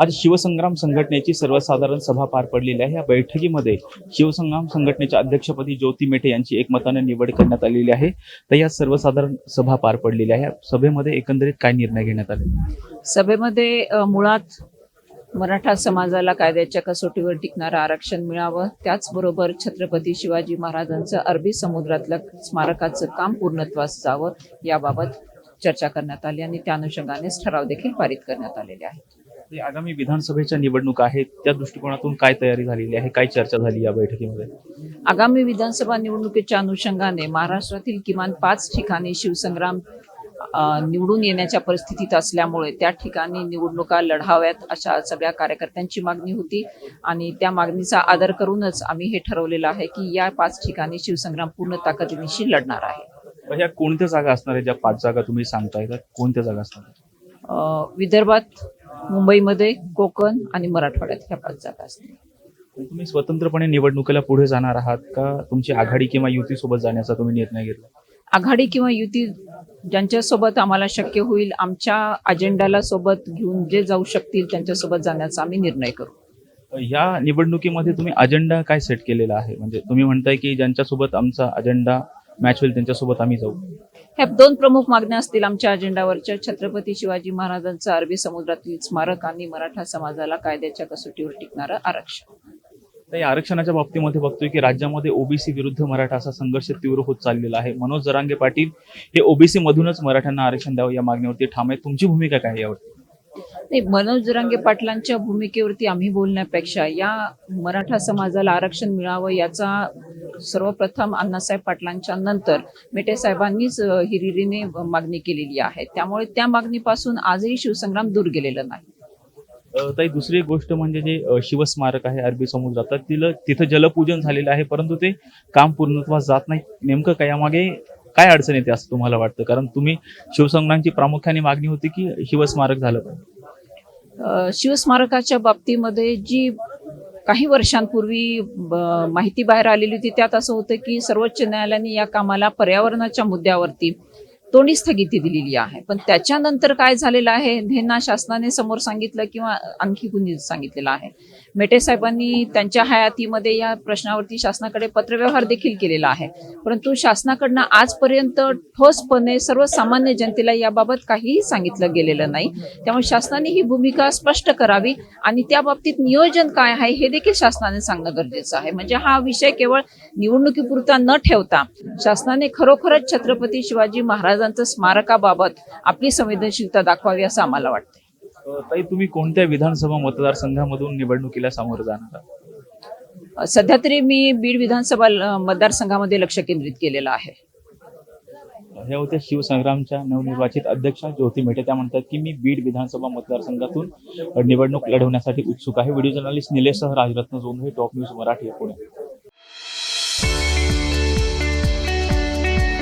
आज शिवसंग्राम संघटनेची सर्वसाधारण सभा पार पडलेली आहे. या बैठकीमध्ये शिवसंग्राम संघटनेच्या अध्यक्षपदी ज्योती मेटे यांची एकमताने निवड करण्यात आलेली आहे. तर या सर्वसाधारण सभा पार पडलेली आहे. सभेमध्ये एकंदरीत काय निर्णय घेण्यात आले? सभेमध्ये मुळात मराठा समाजाला कायद्याच्या कसोटीवर टिकणारं आरक्षण मिळावं. त्याचबरोबर छत्रपती शिवाजी महाराजांचं अरबी समुद्रातलं स्मारकाचं काम पूर्णत्वास जावं याबाबत चर्चा करण्यात आली आणि त्या अनुषंगानेच ठराव देखील पारित करण्यात आलेले आहेत. आगामी विधानसभेच्या निवडणुका आहेत त्या दृष्टिकोनातून काय तयारी झालेली आहे काय चर्चा झाली या बैठकीमध्ये? आगामी विधानसभा निवडणुकीच्या अनुषंगाने महाराष्ट्रातील किमान पाच ठिकाणी शिवसंग्राम निवडून येण्याच्या परिस्थितीत असल्यामुळे त्या ठिकाणी निवडणुका लढाव्यात अशा सगळ्या कार्यकर्त्यांची मागणी होती. आणि त्या मागणीचा आदर करूनच आम्ही हे ठरवलेलं आहे की या पाच ठिकाणी शिवसंग्राम पूर्ण ताकदीनिशी लढणार आहे. ह्या कोणत्या जागा असणार आहे ज्या पाच जागा तुम्ही सांगताय त्या कोणत्या जागा असणार विदर्भात मुंबईमध्ये कोकण आणि मराठवाड्यात ह्या पाच जागा असतील. तुम्ही स्वतंत्रपणे निवडणुकीला पुढे जाणार आहात का? तुमची आघाडी किंवा युती सोबत जाण्याचा तुम्ही निर्णय घेतला? आघाडी किंवा युती ज्यांच्यासोबत आम्हाला शक्य होईल आमच्या अजेंडाला सोबत घेऊन जे जाऊ शकतील त्यांच्यासोबत जाण्याचा आम्ही निर्णय करू. या निवडणुकीमध्ये तुम्ही अजेंडा काय सेट केलेला आहे? म्हणजे तुम्ही म्हणताय की ज्यांच्यासोबत आमचा अजेंडा मॅच होईल त्यांच्यासोबत आम्ही जाऊ. ह्या दोन प्रमुख मागण्या असतील आमच्या अजेंडावरच्या. छत्रपती शिवाजी महाराजांचं अरबी समुद्रातील स्मारक आणि मराठा समाजाला कायद्याच्या कसोटीवर टिकणारं आरक्षण. या आरक्षणाच्या बाबतीमध्ये बघतोय की राज्यामध्ये ओबीसी विरुद्ध मराठा असा संघर्ष तीव्र होत चाललेला आहे. मनोज जरांगे पाटील हे ओबीसी मधूनच मराठ्यांना आरक्षण द्यावं या मागणीवरती ठाम आहे तुमची भूमिका काय यावरती? नाही मनोज जरांगे पाटलांच्या भूमिकेवरती आम्ही बोलण्यापेक्षा या मराठा समाजाला आरक्षण मिळावं याचा सर्वप्रथम अण्णासाहेब पाटलांच्या नंतर मेटे साहेबांनीच हिरिरीने मागणी केलेली आहे. त्यामुळे त्या मागणीपासून आजही शिवसंग्राम दूर गेलेलं नाही. ताई दुसरी गोष्ट म्हणजे जे शिवस्मारक आहे अरबी समुद्रात तिला तिथं जलपूजन झालेलं आहे परंतु ते काम पूर्णत्वास जात नाही नेमकं काय यामागे काय अडचण येते असं तुम्हाला वाटतं? कारण तुम्ही शिवसंग्रामची प्रामुख्याने मागणी होती की शिवस्मारक झालं पाहिजे. शिवस्मारकाच्या बाबतीमध्ये जी काही वर्षांपूर्वी माहिती बाहेर आलेली होती. त्यात असं होतं की सर्वोच्च न्यायालयाने या कामाला पर्यावरणाच्या मुद्द्यावरती तोंडी स्थगिती दिलेली आहे. पण त्याच्यानंतर काय झालेलं आहे हे ना शासनाने समोर सांगितलं किंवा आणखी कुणी सांगितलेलं आहे? मेटे साहेबांनी त्यांच्या हयातीमध्ये या प्रश्नावरती शासनाकडे पत्रव्यवहार देखील केलेला आहे. परंतु शासनाकडनं आजपर्यंत ठोसपणे सर्वसामान्य जनतेला याबाबत काहीही सांगितलं गेलेलं नाही. त्यामुळे शासनाने ही भूमिका स्पष्ट करावी आणि त्या बाबतीत नियोजन काय आहे हे देखील शासनाने सांगणं गरजेचं आहे. म्हणजे हा विषय केवळ निवडणुकीपुरता न ठेवता शासनाने खरोखरच छत्रपती शिवाजी महाराजांचं स्मारकाबाबत आपली संवेदनशीलता दाखवावी असं आम्हाला वाटतं ताई तुम्ही कोणत्या विधानसभा मतदारसंघामधून निवडणुकीला सामोरं जाणार आहात? सध्या तरी मी बीड विधानसभा मतदारसंघामध्ये लक्ष केंद्रित केलेलं आहे. ह्या होत्या शिवसंग्रामच्या नवनिर्वाचित अध्यक्षा ज्योती मेटे. त्या म्हणतात की मी बीड विधानसभा मतदारसंघातून निवडणूक लढवण्यासाठी उत्सुक आहे. व्हिडिओ जर्नलिस्ट निलेशसह राजरत्न जोंधळे टॉप न्यूज मराठी पुणे.